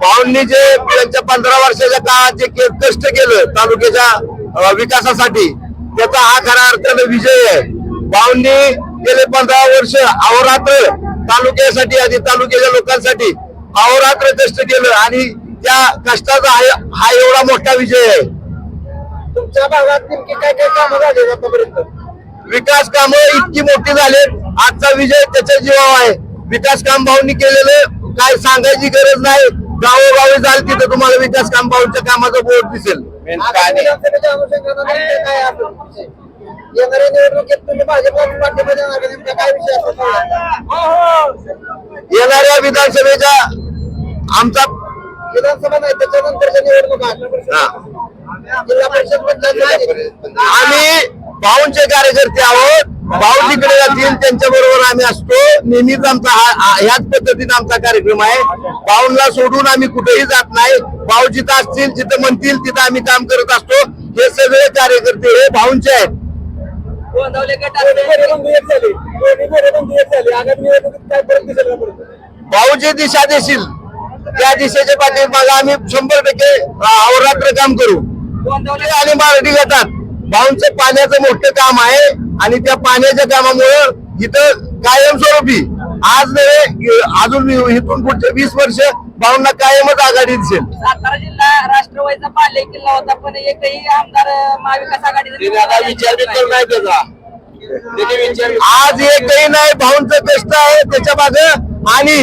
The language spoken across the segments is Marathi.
भाऊंनी जे त्यांच्या पंधरा वर्षाच्या काळात जे के- कष्ट केलं तालुक्याच्या विकासासाठी त्याचा हा खऱ्या अर्थानं विजय आहे. भाऊंनी गेले पंधरा वर्ष अहोरात्र तालुक्यासाठी आणि तालुक्याच्या लोकांसाठी अहोरात्र कष्ट केलं आणि त्या कष्टाचा हा हा एवढा मोठा विजय आहे. तुमच्या भागात नेमकी काय काय कामं झाली आतापर्यंत? विकास कामं इतकी मोठी झाली आजचा विजय त्याच्या जीवावर आहे. विकास काम भाऊंनी केलेलं काय सांगायची गरज नाही. गावोगावी जाल तिथं तुम्हाला विकास काम भाऊंच्या कामाचा बोर्ड दिसेल? येणाऱ्या विधानसभेच्या आमचा विधानसभा नाही त्याच्यानंतरच्या निवडणुका. हा. आम्ही भाऊंचे कार्यकर्ते आहोत. भाऊ तिकडे जातील त्यांच्या बरोबर आम्ही असतो. नेहमीच आमचा हा ह्याच पद्धतीने आमचा कार्यक्रम आहे. भाऊंना सोडून आम्ही कुठेही जात नाही. भाऊ जिथं असतील जिथं म्हणतील तिथं आम्ही काम करत असतो. हे सगळे कार्यकर्ते हे भाऊंचे आहेत. भाऊचे भाऊ जे दिशा देशील. त्या दिशेच्या पाठीमागे आम्ही शंभर टक्के अहोरात्र काम करू. आणि मराठी गटात. भाऊंचं पाण्याचं मोठं काम आहे. आणि त्या पाण्याच्या कामामुळं इथं कायमस्वरूपी आज नव्हे अजून इथून पुढचे वीस वर्ष भाऊंना कायमच आघाडी दिसेल. सातारा जिल्हा राष्ट्रवादीचा पाले किल्ला होता पण एकही आमदार महाविकास आघाडीचा आज एकही नाही भाऊंचं कष्ट आहे त्याच्यामागे. आणि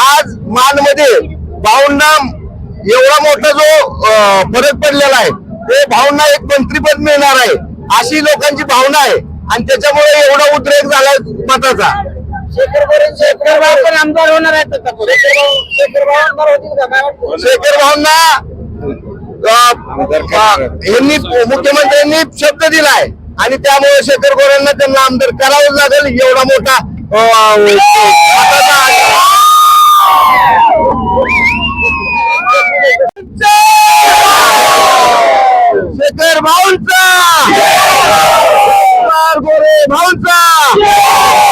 आज मानमध्ये भाऊंना एवढा मोठा जो फरक पडलेला आहे ते भाऊंना एक मंत्रीपद मिळणार आहे अशी लोकांची भावना आहे. आणि त्याच्यामुळे एवढा उद्रेक झाला मताचा. शेखर भाऊ पण आमदार होणार आहेत पुढे. शेखर भाऊ शेखर भाऊ आमदार होतील का? काय वाटतं? शेखर भाऊंना यांनी मुख्यमंत्र्यांनी शब्द दिलाय. आणि त्यामुळे शेखर गोऱ्यांना त्यांना आमदार करावंच लागेल एवढा मोठा शेखर भाऊंचा गोरे भाऊंचा! शेखर भाऊंचा